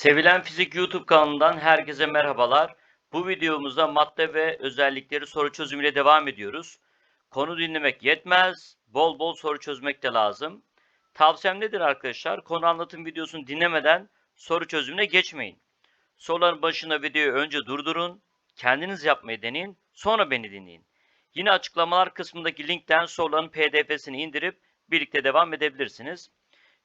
Sevilen Fizik YouTube kanalından herkese merhabalar. Bu videomuzda madde ve özellikleri soru çözümüyle devam ediyoruz. Konu dinlemek yetmez, bol bol soru çözmek de lazım. Tavsiyem nedir arkadaşlar? Konu anlatım videosunu dinlemeden soru çözümüne geçmeyin. Soruların başına videoyu önce durdurun, kendiniz yapmayı deneyin, sonra beni dinleyin. Yine açıklamalar kısmındaki linkten soruların pdf'sini indirip birlikte devam edebilirsiniz.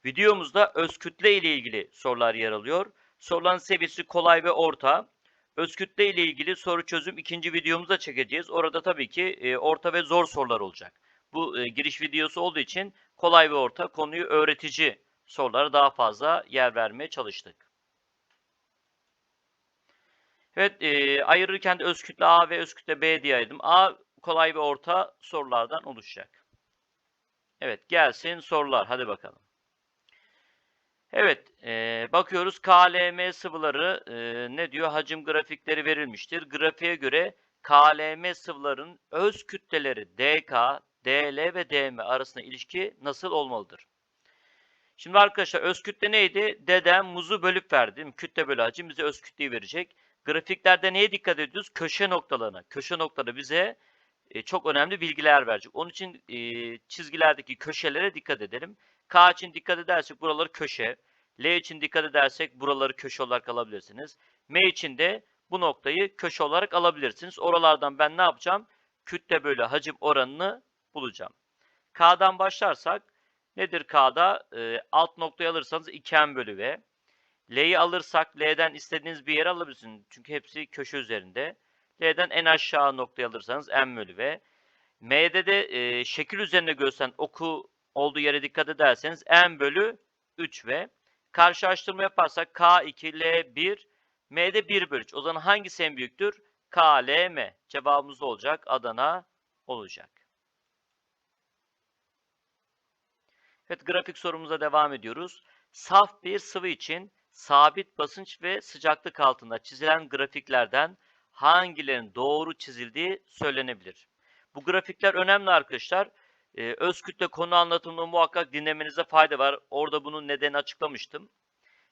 Videomuzda öz kütle ile ilgili sorular yer alıyor. Soruların seviyesi kolay ve orta. Öz kütle ile ilgili soru çözüm ikinci videomuzda çekeceğiz. Orada tabii ki e, orta ve zor sorular olacak. Bu e, giriş videosu olduğu için kolay ve orta konuyu öğretici sorulara daha fazla yer vermeye çalıştık. Evet, e, ayırırken de öz kütle A ve öz kütle B diye ayırdım. A kolay ve orta sorulardan oluşacak. Evet, gelsin sorular. Hadi bakalım. Evet, e, bakıyoruz KLM sıvıları e, ne diyor? Hacim grafikleri verilmiştir. Grafiğe göre KLM sıvıların öz kütleleri DK, DL ve DM arasında ilişki nasıl olmalıdır? Şimdi arkadaşlar öz kütle neydi? Dedem muzu bölüp verdi. Kütle bölü hacim bize öz kütleyi verecek. Grafiklerde neye dikkat ediyoruz? Köşe noktalarına. Köşe noktaları bize e, çok önemli bilgiler verecek. Onun için e, çizgilerdeki köşelere dikkat edelim. K için dikkat edersek buraları köşe. L için dikkat edersek buraları köşe olarak alabilirsiniz. M için de bu noktayı köşe olarak alabilirsiniz. Oralardan ben ne yapacağım? Kütle bölü hacim oranını bulacağım. K'dan başlarsak nedir K'da? E, alt noktayı alırsanız 2M bölü V. L'yi alırsak L'den istediğiniz bir yere alabilirsiniz. Çünkü hepsi köşe üzerinde. L'den en aşağı noktayı alırsanız M bölü V. M'de de e, şekil üzerinde gösteren oku olduğu yere dikkat ederseniz M bölü 3 ve karşılaştırma yaparsak K2, L1, M'de 1 bölü 3. O zaman hangisi en büyüktür? K, L, M. Cevabımız olacak. Adana olacak. Evet grafik sorumuza devam ediyoruz. Saf bir sıvı için sabit basınç ve sıcaklık altında çizilen grafiklerden hangilerinin doğru çizildiği söylenebilir. Bu grafikler önemli arkadaşlar. Ee, öz kütle konu anlatımını muhakkak dinlemenize fayda var. Orada bunun nedenini açıklamıştım.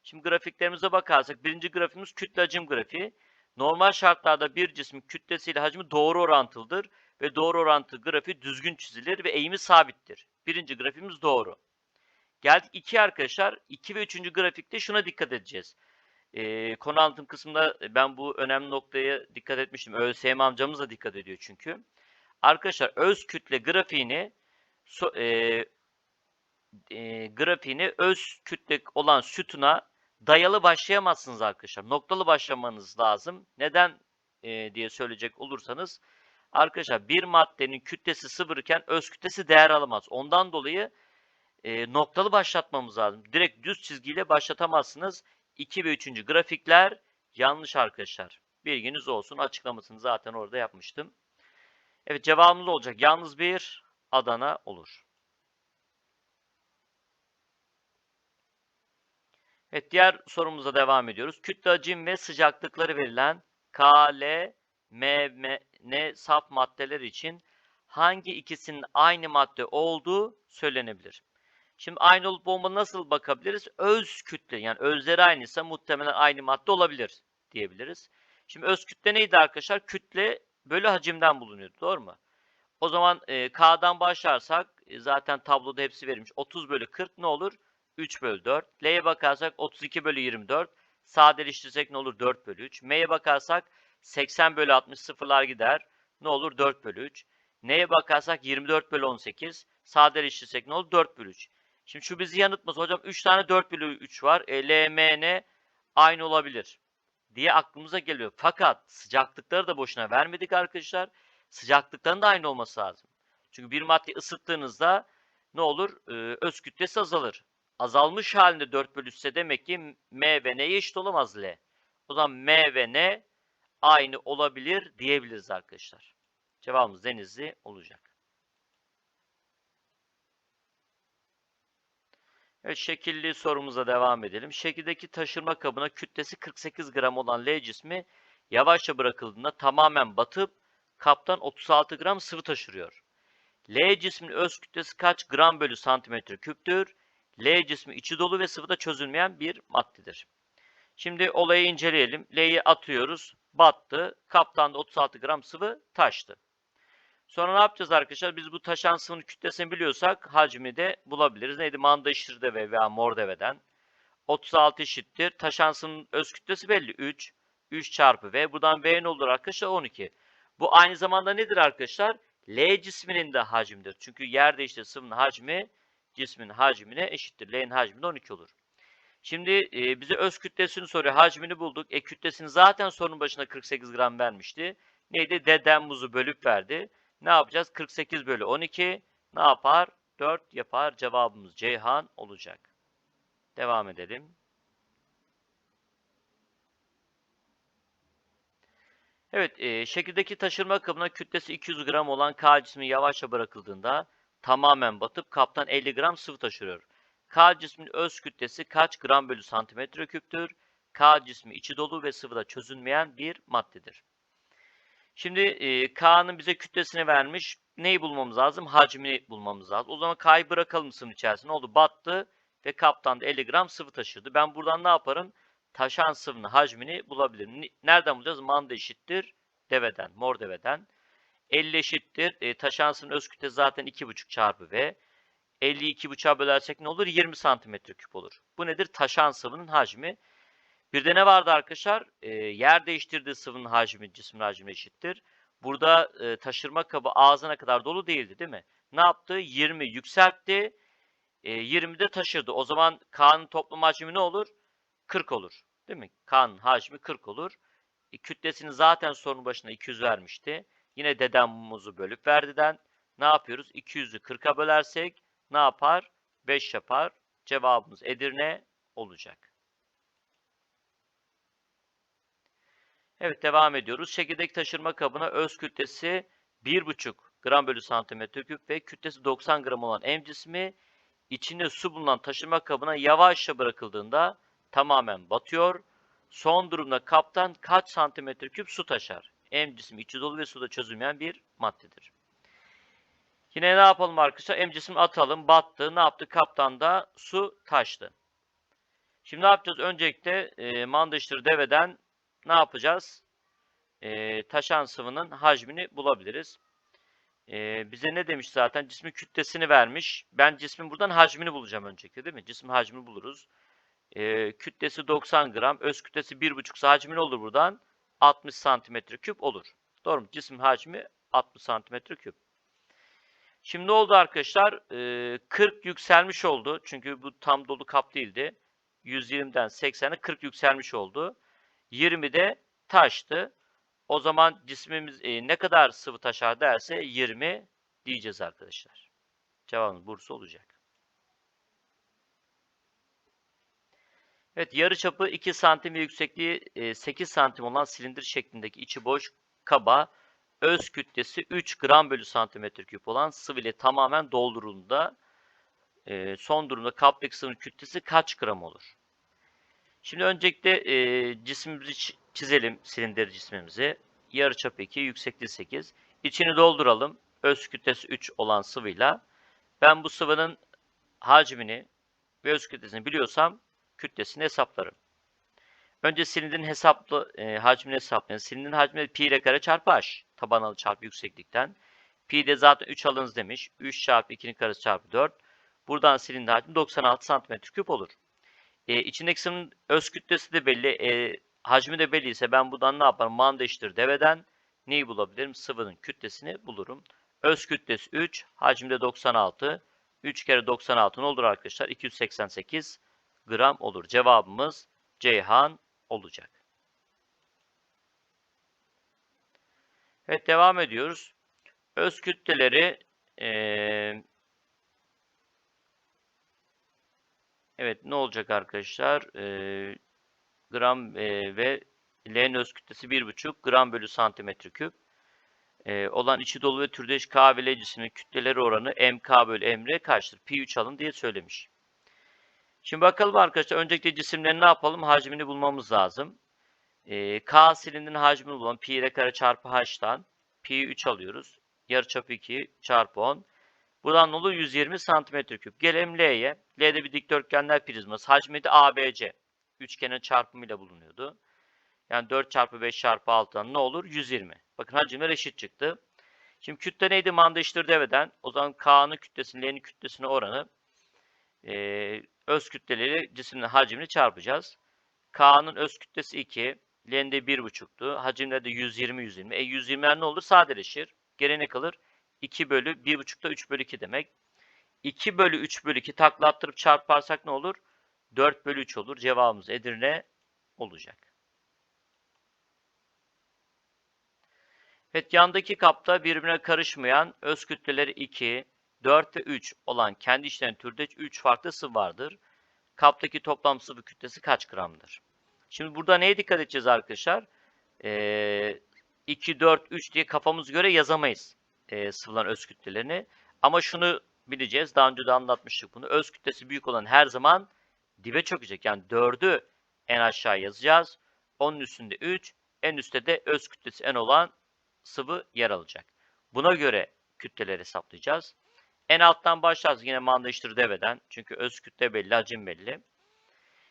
Şimdi grafiklerimize bakarsak birinci grafimiz kütle hacim grafiği. Normal şartlarda bir cismin kütlesiyle hacmi doğru orantılıdır ve doğru orantı grafiği düzgün çizilir ve eğimi sabittir. Birinci grafimiz doğru. Geldik 2 arkadaşlar. 2 ve 3. grafikte şuna dikkat edeceğiz. Ee, konu anlatım kısmında ben bu önemli noktaya dikkat etmiştim. ÖSYM amcamız da dikkat ediyor çünkü. Arkadaşlar öz kütle grafiğini so, e, e, grafiğini öz kütle olan sütuna dayalı başlayamazsınız arkadaşlar. Noktalı başlamanız lazım. Neden e, diye söyleyecek olursanız arkadaşlar bir maddenin kütlesi sıfırken öz kütlesi değer alamaz. Ondan dolayı e, noktalı başlatmamız lazım. Direkt düz çizgiyle başlatamazsınız. 2 ve 3. grafikler yanlış arkadaşlar. Bilginiz olsun. Açıklamasını zaten orada yapmıştım. Evet cevabımız olacak. Yalnız bir Adana olur. Evet diğer sorumuza devam ediyoruz. Kütle hacim ve sıcaklıkları verilen K, L, M, N saf maddeler için hangi ikisinin aynı madde olduğu söylenebilir. Şimdi aynı olup olmadığına nasıl bakabiliriz? Öz kütle yani özleri aynıysa muhtemelen aynı madde olabilir diyebiliriz. Şimdi öz kütle neydi arkadaşlar? Kütle bölü hacimden bulunuyordu. Doğru mu? O zaman e, K'dan başlarsak e, zaten tabloda hepsi verilmiş. 30 bölü 40 ne olur? 3 bölü 4. L'ye bakarsak 32 bölü 24. Sadeleştirsek ne olur? 4 bölü 3. M'ye bakarsak 80 bölü 60 sıfırlar gider. Ne olur? 4 bölü 3. N'ye bakarsak 24 bölü 18. Sadeleştirsek ne olur? 4 bölü 3. Şimdi şu bizi yanıtmaz. Hocam 3 tane 4 bölü 3 var. E, L, M, N aynı olabilir diye aklımıza geliyor. Fakat sıcaklıkları da boşuna vermedik arkadaşlar. Sıcaklıkların da aynı olması lazım. Çünkü bir maddeyi ısıttığınızda ne olur? Ee, öz kütlesi azalır. Azalmış halinde 4 bölü 3 ise demek ki M ve N'ye eşit olamaz L. O zaman M ve N aynı olabilir diyebiliriz arkadaşlar. Cevabımız denizli olacak. Evet şekilli sorumuza devam edelim. Şekildeki taşırma kabına kütlesi 48 gram olan L cismi yavaşça bırakıldığında tamamen batıp kaptan 36 gram sıvı taşırıyor. L cismin öz kütlesi kaç gram bölü santimetre küptür? L cismi içi dolu ve sıvıda çözülmeyen bir maddedir. Şimdi olayı inceleyelim. L'yi atıyoruz. Battı. Kaptan da 36 gram sıvı taştı. Sonra ne yapacağız arkadaşlar? Biz bu taşan sıvının kütlesini biliyorsak hacmi de bulabiliriz. Neydi? Manda işir deve veya mor deveden. 36 eşittir. Taşan sıvının öz kütlesi belli. 3. 3 çarpı V. Buradan V ne olur arkadaşlar? 12. Bu aynı zamanda nedir arkadaşlar? L cisminin de hacmidir. Çünkü yer değiştiği sıvının hacmi cismin hacmine eşittir. L'nin hacmi de 12 olur. Şimdi e, bize öz kütlesini soruyor. Hacmini bulduk. E kütlesini zaten sorunun başına 48 gram vermişti. Neydi? Dedem muzu bölüp verdi. Ne yapacağız? 48 bölü 12 ne yapar? 4 yapar. Cevabımız Ceyhan olacak. Devam edelim. Evet, e, şekildeki taşırma kabına kütlesi 200 gram olan K cismi yavaşça bırakıldığında tamamen batıp kaptan 50 gram sıvı taşırıyor. K cismin öz kütlesi kaç gram bölü santimetre küptür? K cismi içi dolu ve sıvıda çözünmeyen bir maddedir. Şimdi e, K'nın bize kütlesini vermiş. Neyi bulmamız lazım? Hacmini bulmamız lazım. O zaman K'yı bırakalım sıvın içerisine. Ne oldu? Battı ve kaptan da 50 gram sıvı taşırdı. Ben buradan ne yaparım? Taşan sıvının hacmini bulabilirim. Nereden bulacağız? Manda eşittir deveden, mor deveden. 50 eşittir. E, taşan sıvının öz kütlesi zaten 2,5 çarpı V. 50'yi 2,5'a bölersek ne olur? 20 santimetre küp olur. Bu nedir? Taşan sıvının hacmi. Bir de ne vardı arkadaşlar? E, yer değiştirdiği sıvının hacmi cismin hacmine eşittir. Burada e, taşırma kabı ağzına kadar dolu değildi değil mi? Ne yaptı? 20 yükseltti. E, 20 de taşırdı. O zaman K'nın toplam hacmi ne olur? 40 olur. Değil mi? K'nın hacmi 40 olur. E, kütlesini zaten sorunun başına 200 vermişti. Yine dedem muzu bölüp verdiden. Ne yapıyoruz? 200'ü 40'a bölersek ne yapar? 5 yapar. Cevabımız Edirne olacak. Evet devam ediyoruz. Çekirdek taşırma kabına öz kütlesi 1,5 gram bölü santimetre küp ve kütlesi 90 gram olan M cismi içinde su bulunan taşırma kabına yavaşça bırakıldığında tamamen batıyor. Son durumda kaptan kaç santimetre küp su taşar? M cismi içi dolu ve suda çözülmeyen bir maddedir. Yine ne yapalım arkadaşlar? M cismi atalım. Battı. Ne yaptı? Kaptanda su taştı. Şimdi ne yapacağız? Öncelikle e, mandıştır deveden ne yapacağız? E, taşan sıvının hacmini bulabiliriz. E, bize ne demiş zaten? Cismin kütlesini vermiş. Ben cismin buradan hacmini bulacağım öncelikle değil mi? Cismin hacmini buluruz. E, kütlesi 90 gram. Öz kütlesi 1,5 ise hacmi ne olur buradan? 60 santimetre küp olur. Doğru mu? Cismin hacmi 60 santimetre küp. Şimdi ne oldu arkadaşlar? E, 40 yükselmiş oldu. Çünkü bu tam dolu kap değildi. 120'den 80'e 40 yükselmiş oldu. 20 de taştı. O zaman cismimiz e, ne kadar sıvı taşar derse 20 diyeceğiz arkadaşlar. Cevabımız Bursa olacak. Evet yarıçapı 2 santim ve yüksekliği e, 8 santim olan silindir şeklindeki içi boş kaba öz kütlesi 3 gram bölü santimetre küp olan sıvı ile tamamen doldurulduğunda e, son durumda kaptaki sıvının kütlesi kaç gram olur? Şimdi öncelikle e, cismimizi çi- çizelim, silindir cismimizi. Yarıçapı 2, yüksekliği 8. İçini dolduralım. Öz kütlesi 3 olan sıvıyla. Ben bu sıvının hacmini ve öz kütlesini biliyorsam kütlesini hesaplarım. Önce silindirin hesaplı e, hacmini hesaplayın. Silindirin hacmi pi ile kare çarpı h. Tabanalı çarpı yükseklikten. Pi de zaten 3 alınız demiş. 3 çarpı 2'nin karesi çarpı 4. Buradan silindir hacmi 96 santimetre küp olur. E, içindeki sıvının öz kütlesi de belli. E, hacmi de belli ise ben buradan ne yaparım? Manda eşittir deveden neyi bulabilirim? Sıvının kütlesini bulurum. Öz kütlesi 3, hacmi de 96. 3 kere 96 ne olur arkadaşlar? 288 gram olur. Cevabımız Ceyhan olacak. Evet devam ediyoruz. Öz kütleleri eee Evet ne olacak arkadaşlar? Ee, gram e, ve L'nin öz kütlesi 1,5 gram bölü santimetre küp. Ee, olan içi dolu ve türdeş K ve L cisminin kütleleri oranı MK bölü MR kaçtır? Pi 3 alın diye söylemiş. Şimdi bakalım arkadaşlar. Öncelikle cisimlerin ne yapalım? Hacmini bulmamız lazım. Ee, K silindirin hacmini bulalım. Pi ile kare çarpı H'tan. Pi 3 alıyoruz. Yarıçapı 2 çarpı 10. Buradan ne olur? 120 santimetre küp. Gelelim L'ye. L'de bir dikdörtgenler prizması. Hacmi de ABC. üçgenin çarpımıyla bulunuyordu. Yani 4 çarpı 5 çarpı 6'dan ne olur? 120. Bakın hacimler eşit çıktı. Şimdi kütle neydi? Manda eşittir deveden. O zaman K'nın kütlesinin L'nin kütlesine oranı e, öz kütleleri cismin hacmini çarpacağız. K'nın öz kütlesi 2. L'nin de 1,5'tu. Hacimleri de 120 120. E 120'ler ne olur? Sadeleşir. Geriye ne kalır? 2 bölü 1,5 da 3 bölü 2 demek. 2 bölü 3 bölü 2 takla attırıp çarparsak ne olur? 4 bölü 3 olur. Cevabımız Edirne olacak. Evet yandaki kapta birbirine karışmayan öz kütleleri 2, 4 ve 3 olan kendi içlerinin türde 3 farklı sıvı vardır. Kaptaki toplam sıvı kütlesi kaç gramdır? Şimdi burada neye dikkat edeceğiz arkadaşlar? Ee, 2, 4, 3 diye kafamız göre yazamayız e, sıvıların öz kütlelerini. Ama şunu bileceğiz. Daha önce de anlatmıştık bunu. Öz kütlesi büyük olan her zaman dibe çökecek. Yani 4'ü en aşağı yazacağız. Onun üstünde 3, en üstte de öz kütlesi en olan sıvı yer alacak. Buna göre kütleleri hesaplayacağız. En alttan başlarız yine manda iştir deveden. Çünkü öz kütle belli, hacim belli.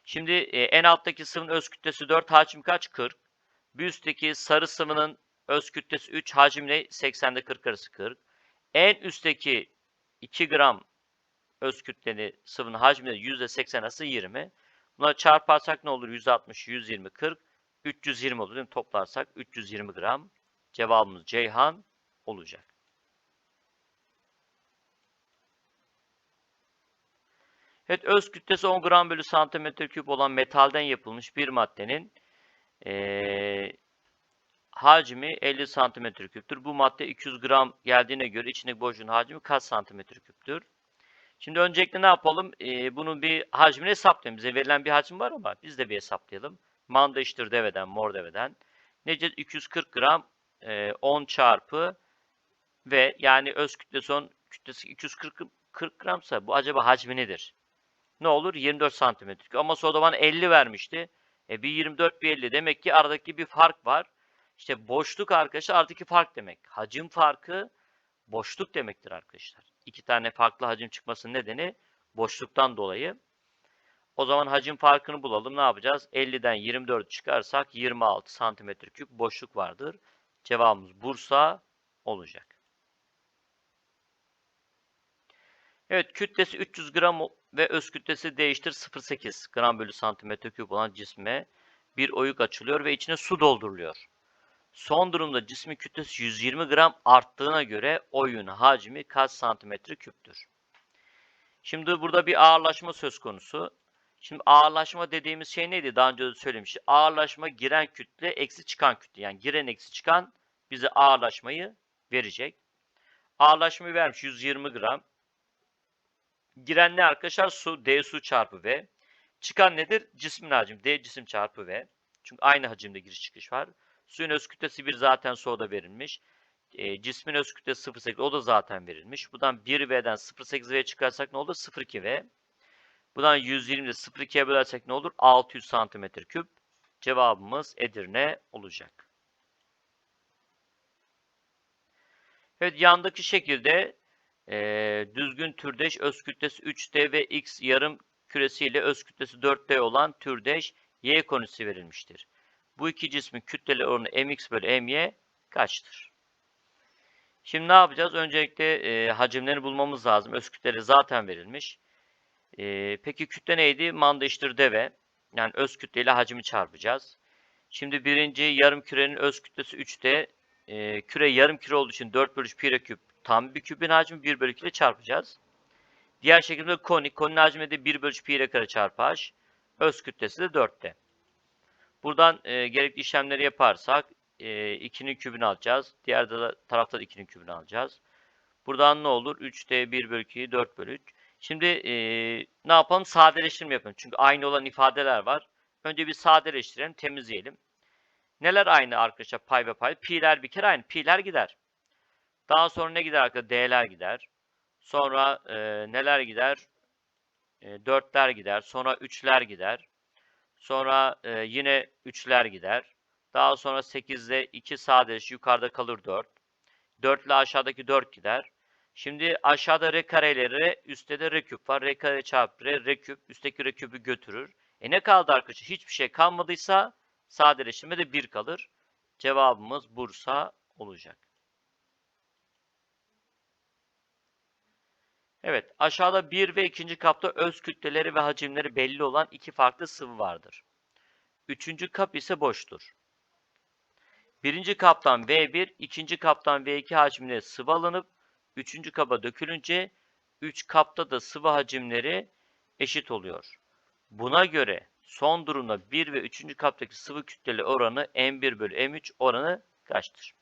Şimdi e, en alttaki sıvının öz kütlesi 4, hacim kaç? 40. Bir üstteki sarı sıvının öz kütlesi 3, hacim ne? 80'de 40 arası 40. En üstteki 2 gram öz kütleli sıvının hacmi de %80 arası 20. Buna çarparsak ne olur? 160, 120, 40. 320 olur? Toplarsak 320 gram. Cevabımız Ceyhan olacak. Evet öz kütlesi 10 gram bölü santimetre küp olan metalden yapılmış bir maddenin ee, hacmi 50 santimetre küptür. Bu madde 200 gram geldiğine göre içindeki boşluğun hacmi kaç santimetre küptür? Şimdi öncelikle ne yapalım? Ee, bunun bir hacmini hesaplayalım. Bize verilen bir hacim var ama biz de bir hesaplayalım. Manda deveden, mor deveden. Nece 240 gram e, 10 çarpı ve yani öz kütlesi 10 kütlesi 240 40 gramsa bu acaba hacmi nedir? Ne olur? 24 santimetre. Ama sonra bana 50 vermişti. E bir 24 bir 50. Demek ki aradaki bir fark var. İşte boşluk arkadaşlar aradaki fark demek. Hacim farkı boşluk demektir arkadaşlar. İki tane farklı hacim çıkmasının nedeni boşluktan dolayı. O zaman hacim farkını bulalım. Ne yapacağız? 50'den 24 çıkarsak 26 santimetre küp boşluk vardır. Cevabımız Bursa olacak. Evet kütlesi 300 gram ve öz kütlesi değiştir 0.8 gram bölü santimetre küp olan cisme bir oyuk açılıyor ve içine su dolduruluyor. Son durumda cismin kütlesi 120 gram arttığına göre oyun hacmi kaç santimetre küptür? Şimdi burada bir ağırlaşma söz konusu. Şimdi ağırlaşma dediğimiz şey neydi? Daha önce de söylemiştim. Ağırlaşma giren kütle eksi çıkan kütle. Yani giren eksi çıkan bize ağırlaşmayı verecek. Ağırlaşmayı vermiş 120 gram. Giren ne arkadaşlar? Su, D su çarpı V. Çıkan nedir? Cismin hacim. D cisim çarpı V. Çünkü aynı hacimde giriş çıkış var. Suyun öz kütlesi 1 zaten soda verilmiş. E, cismin öz kütlesi 0.8 o da zaten verilmiş. Buradan 1V'den 0.8V çıkarsak ne olur? 0.2V. Buradan 120'de 0.2'ye bölersek ne olur? 600 santimetre küp. Cevabımız Edirne olacak. Evet yandaki şekilde e, düzgün türdeş öz kütlesi 3D ve X yarım küresiyle öz kütlesi 4D olan türdeş Y konisi verilmiştir. Bu iki cismin kütleli oranı mx bölü my kaçtır? Şimdi ne yapacağız? Öncelikle e, hacimlerini bulmamız lazım. Öz kütleri zaten verilmiş. E, peki kütle neydi? Manda eşittir deve. Yani öz kütleyle hacmi çarpacağız. Şimdi birinci yarım kürenin öz kütlesi 3'te. E, küre yarım küre olduğu için 4 bölü pi küp tam bir küpün hacmi 1 bölü 2 ile çarpacağız. Diğer şekilde koni. Koninin hacmi de 1 bölü pi kare çarpı h. Öz kütlesi de 4'te. Buradan e, gerekli işlemleri yaparsak e, 2'nin kübünü alacağız. Diğer de tarafta da 2'nin kübünü alacağız. Buradan ne olur? 3D 1 bölü 2 4 bölü 3. Şimdi e, ne yapalım? Sadeleştirme yapalım. Çünkü aynı olan ifadeler var. Önce bir sadeleştirelim, temizleyelim. Neler aynı arkadaşlar? Pay ve pay. Pi'ler bir kere aynı. Pi'ler gider. Daha sonra ne gider arkadaşlar? D'ler gider. Sonra e, neler gider? E, 4'ler gider. Sonra 3'ler gider. Sonra e, yine 3'ler gider. Daha sonra 8'de 2 sadeleş yukarıda kalır 4. 4 ile aşağıdaki 4 gider. Şimdi aşağıda r kareleri üstte de r küp var. r kare çarpı r, r küp üstteki r küpü götürür. E ne kaldı arkadaşlar? Hiçbir şey kalmadıysa sadeleştirme de 1 kalır. Cevabımız Bursa olacak. Evet, aşağıda 1 ve 2. kapta öz kütleleri ve hacimleri belli olan iki farklı sıvı vardır. Üçüncü kap ise boştur. Birinci kaptan V1, ikinci kaptan V2 hacimleri sıvı alınıp üçüncü kaba dökülünce 3 kapta da sıvı hacimleri eşit oluyor. Buna göre son durumda 1 ve 3. kaptaki sıvı kütleli oranı M1 bölü M3 oranı kaçtır?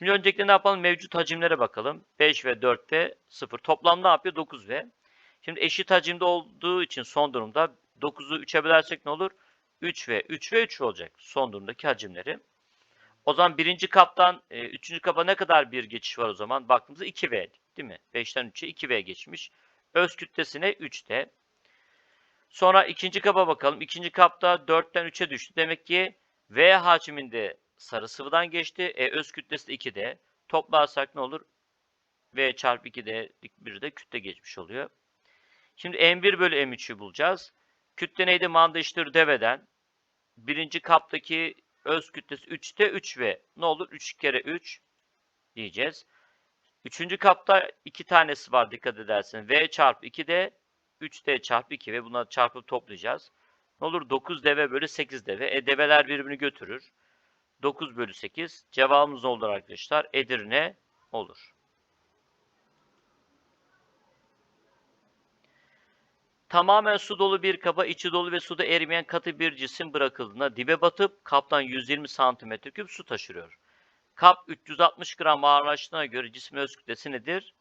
Şimdi öncelikle ne yapalım? Mevcut hacimlere bakalım. 5 ve 4 ve 0. Toplam ne yapıyor? 9 ve. Şimdi eşit hacimde olduğu için son durumda 9'u 3'e bölersek ne olur? 3 ve 3 ve 3 olacak son durumdaki hacimleri. O zaman birinci kaptan e, üçüncü kapa ne kadar bir geçiş var o zaman? Baktığımızda 2V değil mi? 5'ten 3'e 2V geçmiş. Öz kütlesine 3'te. Sonra ikinci kaba bakalım. İkinci kapta 4'ten 3'e düştü. Demek ki V hacminde sarı sıvıdan geçti. E, öz kütlesi de 2'de. Toplarsak ne olur? V çarpı 2'de bir de kütle geçmiş oluyor. Şimdi M1 bölü M3'ü bulacağız. Kütle neydi? Manda iştir deveden. Birinci kaptaki öz kütlesi 3'te 3V. Ne olur? 3 kere 3 diyeceğiz. Üçüncü kapta iki tanesi var dikkat edersin. V çarpı 2'de 3D çarpı 2 ve bunları çarpıp toplayacağız. Ne olur? 9 deve bölü 8 deve. E develer birbirini götürür. 9 bölü 8. Cevabımız olur arkadaşlar? Edirne olur. Tamamen su dolu bir kaba içi dolu ve suda erimeyen katı bir cisim bırakıldığında dibe batıp kaptan 120 cm3 su taşırıyor. Kap 360 gram ağırlaştığına göre cismin öz kütlesi nedir?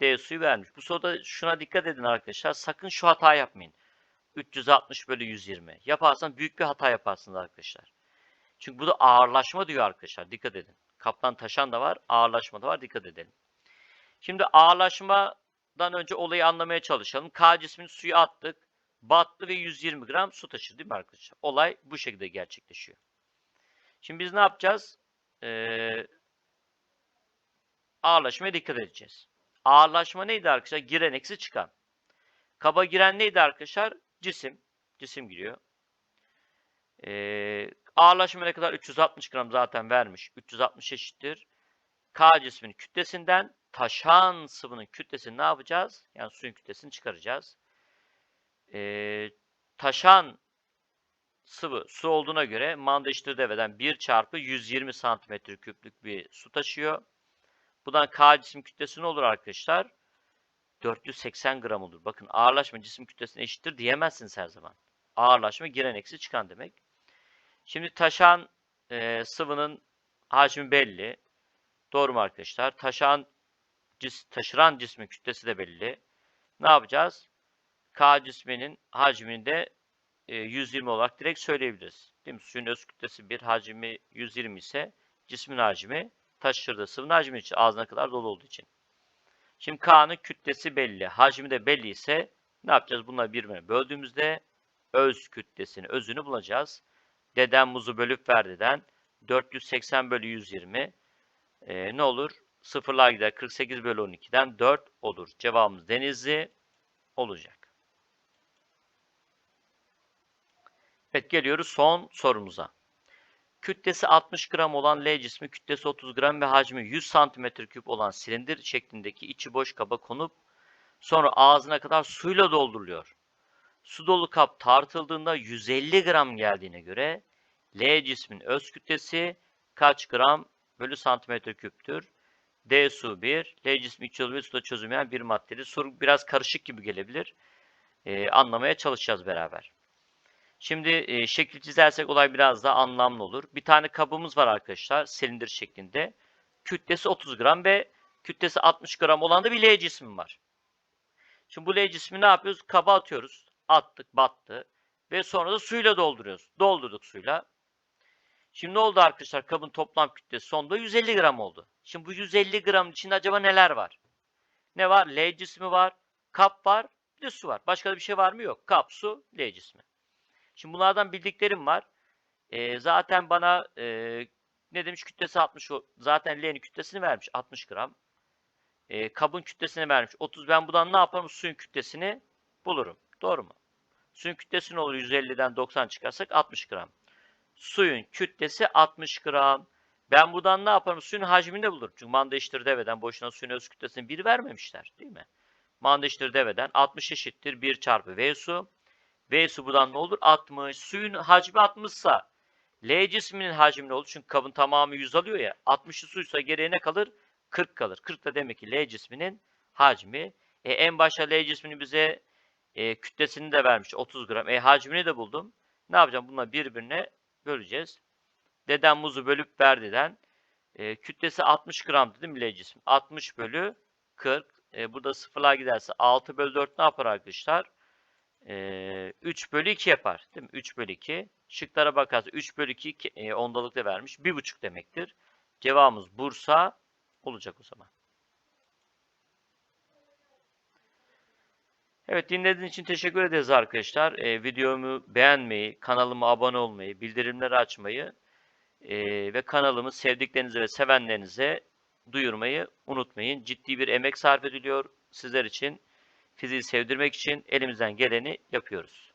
D suyu vermiş. Bu soruda şuna dikkat edin arkadaşlar. Sakın şu hata yapmayın. 360 bölü 120. Yaparsan büyük bir hata yaparsınız arkadaşlar. Çünkü bu da ağırlaşma diyor arkadaşlar. Dikkat edin. Kaptan taşan da var. Ağırlaşma da var. Dikkat edelim. Şimdi ağırlaşmadan önce olayı anlamaya çalışalım. K cismini suya attık. Battı ve 120 gram su taşıdı değil mi arkadaşlar? Olay bu şekilde gerçekleşiyor. Şimdi biz ne yapacağız? Ee, ağırlaşmaya dikkat edeceğiz. Ağırlaşma neydi arkadaşlar? Giren eksi çıkan. Kaba giren neydi arkadaşlar? Cisim. Cisim giriyor. Ee, ağırlaşma ne kadar? 360 gram zaten vermiş. 360 eşittir. K cisminin kütlesinden taşan sıvının kütlesini ne yapacağız? Yani suyun kütlesini çıkaracağız. Ee, taşan sıvı su olduğuna göre manda deveden 1 çarpı 120 santimetre küplük bir su taşıyor. Buradan K cisim kütlesi ne olur arkadaşlar? 480 gram olur. Bakın ağırlaşma cisim kütlesine eşittir diyemezsiniz her zaman. Ağırlaşma giren eksi çıkan demek. Şimdi taşan e, sıvının hacmi belli. Doğru mu arkadaşlar? Taşan cis, taşıran cismin kütlesi de belli. Ne yapacağız? K cisminin hacmini de e, 120 olarak direkt söyleyebiliriz. Değil mi? Suyun öz kütlesi bir hacmi 120 ise cismin hacmi taşırdığı sıvının hacmi için ağzına kadar dolu olduğu için. Şimdi K'nın kütlesi belli, hacmi de belli ise ne yapacağız? Bunları birbirine böldüğümüzde öz kütlesini, özünü bulacağız. Deden muzu bölüp verdiden 480 bölü 120 e, ne olur? Sıfırlar gider 48 bölü 12'den 4 olur. Cevabımız Denizli olacak. Evet geliyoruz son sorumuza. Kütlesi 60 gram olan L cismi kütlesi 30 gram ve hacmi 100 cm küp olan silindir şeklindeki içi boş kaba konup sonra ağzına kadar suyla dolduruluyor. Su dolu kap tartıldığında 150 gram geldiğine göre L cismin öz kütlesi kaç gram bölü santimetre küptür? D su 1, L cismi içi dolu ve suda çözülmeyen bir maddedir. Soru biraz karışık gibi gelebilir. Ee, anlamaya çalışacağız beraber. Şimdi e, şekil çizersek olay biraz daha anlamlı olur. Bir tane kabımız var arkadaşlar silindir şeklinde. Kütlesi 30 gram ve kütlesi 60 gram olan da bir L cismi var. Şimdi bu L cismi ne yapıyoruz? Kaba atıyoruz. Attık, battı. Ve sonra da suyla dolduruyoruz. Doldurduk suyla. Şimdi ne oldu arkadaşlar? Kabın toplam kütlesi sonunda 150 gram oldu. Şimdi bu 150 gram içinde acaba neler var? Ne var? L cismi var, kap var, bir de su var. Başka da bir şey var mı? Yok. Kap, su, L cismi. Şimdi bunlardan bildiklerim var. E, zaten bana e, ne demiş kütlesi 60 zaten L'nin kütlesini vermiş 60 gram. E, kabın kütlesini vermiş 30. Ben buradan ne yaparım? Suyun kütlesini bulurum. Doğru mu? Suyun kütlesi ne olur? 150'den 90 çıkarsak 60 gram. Suyun kütlesi 60 gram. Ben buradan ne yaparım? Suyun hacmini de bulurum. Çünkü manda eşittir deveden boşuna suyun öz kütlesini 1 vermemişler. Değil mi? Manda eşittir deveden 60 eşittir 1 çarpı V su. V su buradan ne olur? 60. Suyun hacmi 60 sa L cisminin hacmi ne olur? Çünkü kabın tamamı 100 alıyor ya. 60'ı suysa geriye ne kalır? 40 kalır. 40 da demek ki L cisminin hacmi. E, en başta L cismini bize e, kütlesini de vermiş 30 gram. E hacmini de buldum. Ne yapacağım? Bunları birbirine böleceğiz. Deden muzu bölüp verdiden e, kütlesi 60 gram dedim L cismi. 60 bölü 40. E, burada sıfırlar giderse 6 bölü 4 ne yapar arkadaşlar? E, 3 bölü 2 yapar. Değil mi? 3 bölü 2. Şıklara bakarsa 3 bölü 2 ke- e, ondalıkta vermiş. 1,5 demektir. Cevabımız Bursa olacak o zaman. Evet dinlediğiniz için teşekkür ederiz arkadaşlar. Ee, videomu beğenmeyi, kanalıma abone olmayı, bildirimleri açmayı e, ve kanalımı sevdiklerinize ve sevenlerinize duyurmayı unutmayın. Ciddi bir emek sarf ediliyor sizler için. Fiziği sevdirmek için elimizden geleni yapıyoruz.